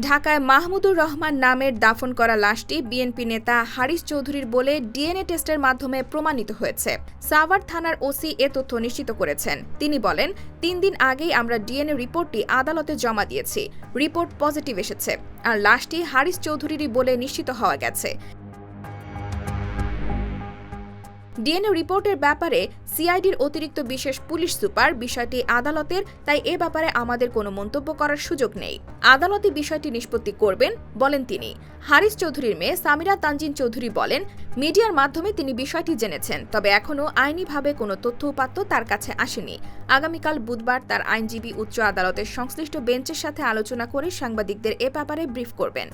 ঢাকায় মাহমুদুর রহমান নামের দাফন করা লাশটি বিএনপি নেতা হারিস চৌধুরীর বলে ডিএনএ টেস্টের মাধ্যমে প্রমাণিত হয়েছে। সাভার থানার ওসি এ তথ্য নিশ্চিত করেছেন। তিনি বলেন, তিন দিন আগেই আমরা ডিএনএ রিপোর্টটি আদালতে জমা দিয়েছি। রিপোর্ট পজিটিভ এসেছে। আর লাশটি হারিস চৌধুরীরই বলে নিশ্চিত হওয়া গেছে। ডিএনএ রিপোর্টের ব্যাপারে সিআইডির অতিরিক্ত বিশেষ পুলিশ সুপার বিষয়টি আদালতের, তাই এ ব্যাপারে আমাদের কোনো মন্তব্য করার সুযোগ নেই। আদালতে বিষয়টি নিষ্পত্তি করবেন, বলেন তিনি। হারিস চৌধুরীর মেয়ে সামিরা তানজিন চৌধুরী বলেন, মিডিয়ার মাধ্যমে তিনি বিষয়টি জেনেছেন, তবে এখনও আইনিভাবে কোনো তথ্য উপাত্ত তার কাছে আসেনি। আগামীকাল বুধবার তার আইনজীবী উচ্চ আদালতের সংশ্লিষ্ট বেঞ্চের সাথে আলোচনা করে সাংবাদিকদের এ ব্যাপারে ব্রিফ করবেন।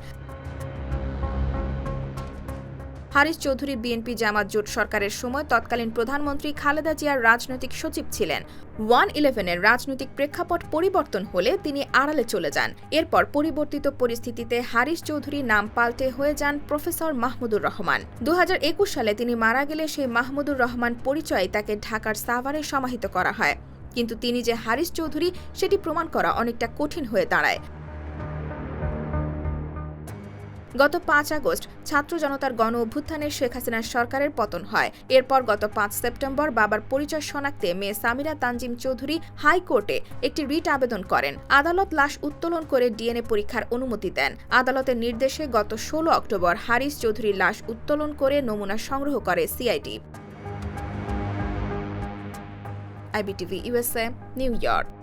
হারিস চৌধুরী বিএনপি জামাত জোট সরকারের সময় তৎকালীন প্রধানমন্ত্রী খালেদা জিয়ার রাজনৈতিক সচিব ছিলেন। ওয়ান ইলেভেনের রাজনৈতিক প্রেক্ষাপট পরিবর্তন হলে তিনি আড়ালে চলে যান। এরপর পরিবর্তিত পরিস্থিতিতে হারিস চৌধুরী নাম পাল্টে হয়ে যান প্রফেসর মাহমুদুর রহমান। দু হাজার একুশ সালে তিনি মারা গেলে সেই মাহমুদুর রহমান পরিচয়ে তাকে ঢাকার সাভারে সমাহিত করা হয়। কিন্তু তিনি যে হারিস চৌধুরী, সেটি প্রমাণ করা অনেকটা কঠিন হয়ে দাঁড়ায়। গত পাঁচ আগস্ট ছাত্র জনতার গণ অভ্যুত্থানে শেখ হাসিনার সরকারের পতন হয়। এরপর গত পাঁচ সেপ্টেম্বর বাবার পরিচয় শনাক্তে মেয়ে সামিরা তানজিম চৌধুরী হাইকোর্টে একটি রিট আবেদন করেন। আদালত লাশ উত্তোলন করে ডিএনএ পরীক্ষার অনুমতি দেন। আদালতের নির্দেশে গত ষোলো অক্টোবর হারিস চৌধুরীর লাশ উত্তোলন করে নমুনা সংগ্রহ করে CID. IBTV USA New York.